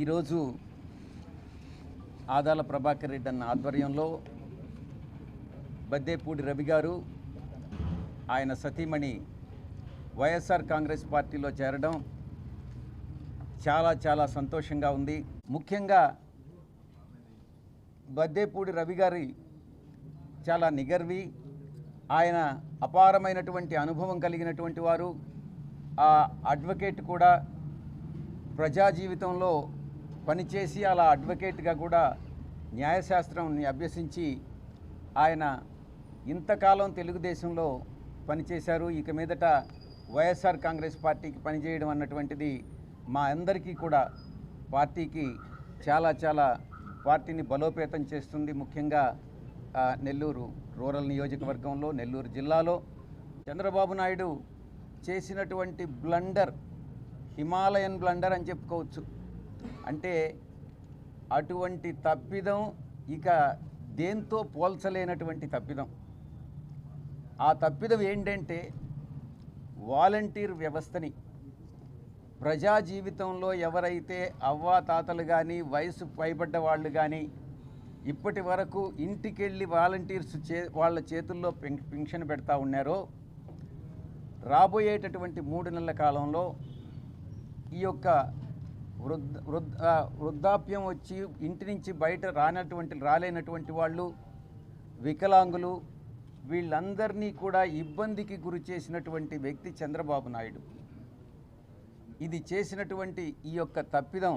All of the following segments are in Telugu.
ఈరోజు ఆదాల ప్రభాకర్ రెడ్డి అన్న ఆధ్వర్యంలో బద్దేపూడి రవి గారు ఆయన సతీమణి వైఎస్ఆర్ కాంగ్రెస్ పార్టీలో చేరడం చాలా చాలా సంతోషంగా ఉంది. ముఖ్యంగా బద్దేపూడి రవి గారి చాలా నిగర్వి ఆయన అపారమైనటువంటి అనుభవం కలిగినటువంటి వారు. ఆ అడ్వకేట్ కూడా ప్రజా జీవితంలో పనిచేసి అలా అడ్వకేట్గా కూడా న్యాయశాస్త్రంని అభ్యసించి ఆయన ఇంతకాలం తెలుగుదేశంలో పనిచేశారు. ఇక మీదట వైఎస్ఆర్ కాంగ్రెస్ పార్టీకి పనిచేయడం అన్నటువంటిది మా అందరికీ కూడా పార్టీకి చాలా చాలా పార్టీని బలోపేతం చేస్తుంది. ముఖ్యంగా నెల్లూరు రూరల్ నియోజకవర్గంలో నెల్లూరు జిల్లాలో చంద్రబాబు నాయుడు చేసినటువంటి బ్లండర్ హిమాలయన్ బ్లండర్ అని చెప్పుకోవచ్చు. అంటే అటువంటి తప్పిదం ఇక దేంతో పోల్చలేనటువంటి తప్పిదం. ఆ తప్పిదం ఏంటంటే వాలంటీర్ వ్యవస్థని. ప్రజా జీవితంలో ఎవరైతే అవ్వా తాతలు కానీ వయసు పైబడ్డ వాళ్ళు కానీ ఇప్పటి వరకు ఇంటికెళ్ళి వాలంటీర్స్ చే వాళ్ళ చేతుల్లో పెన్ పెన్షన్ పెడతా ఉన్నారో రాబోయేటటువంటి మూడు నెలల కాలంలో ఈ యొక్క వృద్ధ వృద్ధ వృద్ధాప్యం వచ్చి ఇంటి నుంచి బయట రానటువంటి రాలేనటువంటి వాళ్ళు వికలాంగులు వీళ్ళందరినీ కూడా ఇబ్బందికి గురి చేసినటువంటి వ్యక్తి చంద్రబాబు నాయుడు. ఇది చేసినటువంటి ఈ యొక్క తప్పిదం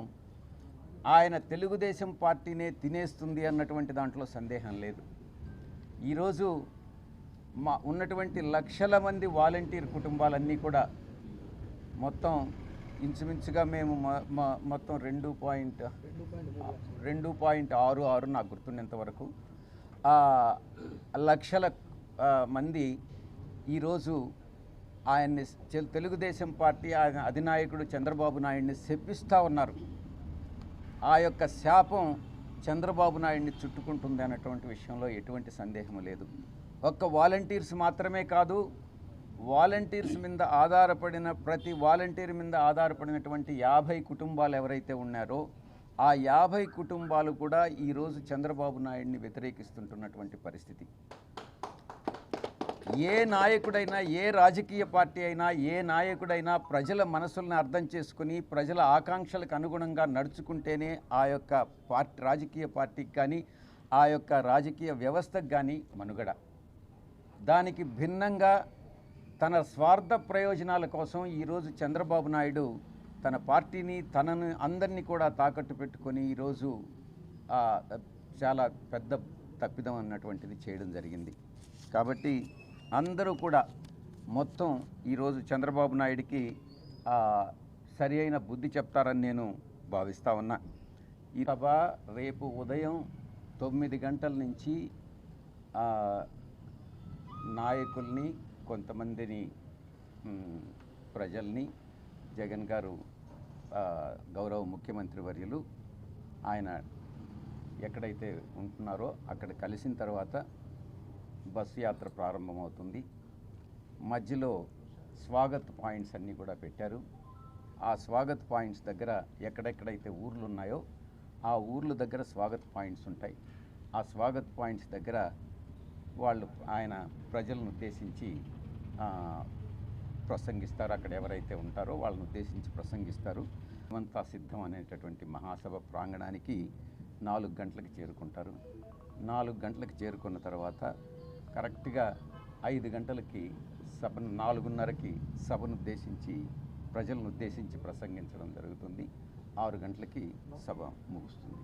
ఆయన తెలుగుదేశం పార్టీనే తినేస్తుంది అన్నటువంటి దాంట్లో సందేహం లేదు. ఈరోజు మా ఉన్నటువంటి లక్షల మంది వాలంటీర్ కుటుంబాలన్నీ కూడా మొత్తం ఇంచుమించుగా మేము మొత్తం రెండు పాయింట్ రెండు పాయింట్ ఆరు ఆరు నాకు గుర్తున్నంత వరకు. లక్షల మంది ఈరోజు ఆయన్ని తెలుగుదేశం పార్టీ ఆయన అధినాయకుడు చంద్రబాబు నాయుడిని శపిస్తూ ఉన్నారు. ఆ యొక్క శాపం చంద్రబాబు నాయుడిని చుట్టుకుంటుంది అన్నటువంటి విషయంలో ఎటువంటి సందేహం లేదు. ఒక్క వాలంటీర్స్ మాత్రమే కాదు వాలంటీర్స్ మీద ఆధారపడిన ప్రతి వాలంటీర్ మీద ఆధారపడినటువంటి యాభై కుటుంబాలు ఎవరైతే ఉన్నారో ఆ యాభై కుటుంబాలు కూడా ఈరోజు చంద్రబాబు నాయుడిని వ్యతిరేకిస్తుంటున్నటువంటి పరిస్థితి. ఏ నాయకుడైనా ఏ రాజకీయ పార్టీ అయినా ఏ నాయకుడైనా ప్రజల మనసుల్ని అర్థం చేసుకుని ప్రజల ఆకాంక్షలకు అనుగుణంగా నడుచుకుంటేనే ఆ యొక్క పార్టీ రాజకీయ పార్టీకి కానీ ఆ యొక్క రాజకీయ వ్యవస్థకు కానీ మనుగడ. దానికి భిన్నంగా తన స్వార్థ ప్రయోజనాల కోసం ఈరోజు చంద్రబాబు నాయుడు తన పార్టీని తనను అందరినీ కూడా తాకట్టు పెట్టుకొని ఈరోజు చాలా పెద్ద తప్పిదం అన్నటువంటిది చేయడం జరిగింది. కాబట్టి అందరూ కూడా మొత్తం ఈరోజు చంద్రబాబు నాయుడికి సరి అయిన బుద్ధి చెప్తారని నేను భావిస్తా ఉన్నా. ఈ సభ రేపు ఉదయం తొమ్మిది గంటల నుంచి నాయకుల్ని కొంతమందిని ప్రజల్ని జగన్ గారు గౌరవ ముఖ్యమంత్రి వర్యులు ఆయన ఎక్కడైతే ఉంటున్నారో అక్కడ కలిసిన తర్వాత బస్సు యాత్ర ప్రారంభమవుతుంది. మధ్యలో స్వాగత్ పాయింట్స్ అన్నీ కూడా పెట్టారు. ఆ స్వాగత్ పాయింట్స్ దగ్గర ఎక్కడెక్కడైతే ఊర్లు ఉన్నాయో ఆ ఊర్ల దగ్గర స్వాగత్ పాయింట్స్ ఉంటాయి. ఆ స్వాగత్ పాయింట్స్ దగ్గర వాళ్ళు ఆయన ప్రజలను ఉద్దేశించి ప్రసంగిస్తారు. అక్కడ ఎవరైతే ఉంటారో వాళ్ళని ఉద్దేశించి ప్రసంగిస్తారు. హేమంతా సిద్ధం అనేటటువంటి మహాసభ ప్రాంగణానికి నాలుగు గంటలకు చేరుకుంటారు. నాలుగు గంటలకు చేరుకున్న తర్వాత కరెక్ట్గా ఐదు గంటలకి సభను నాలుగున్నరకి సభను ఉద్దేశించి ప్రజలను ఉద్దేశించి ప్రసంగించడం జరుగుతుంది. ఆరు గంటలకి సభ ముగుస్తుంది.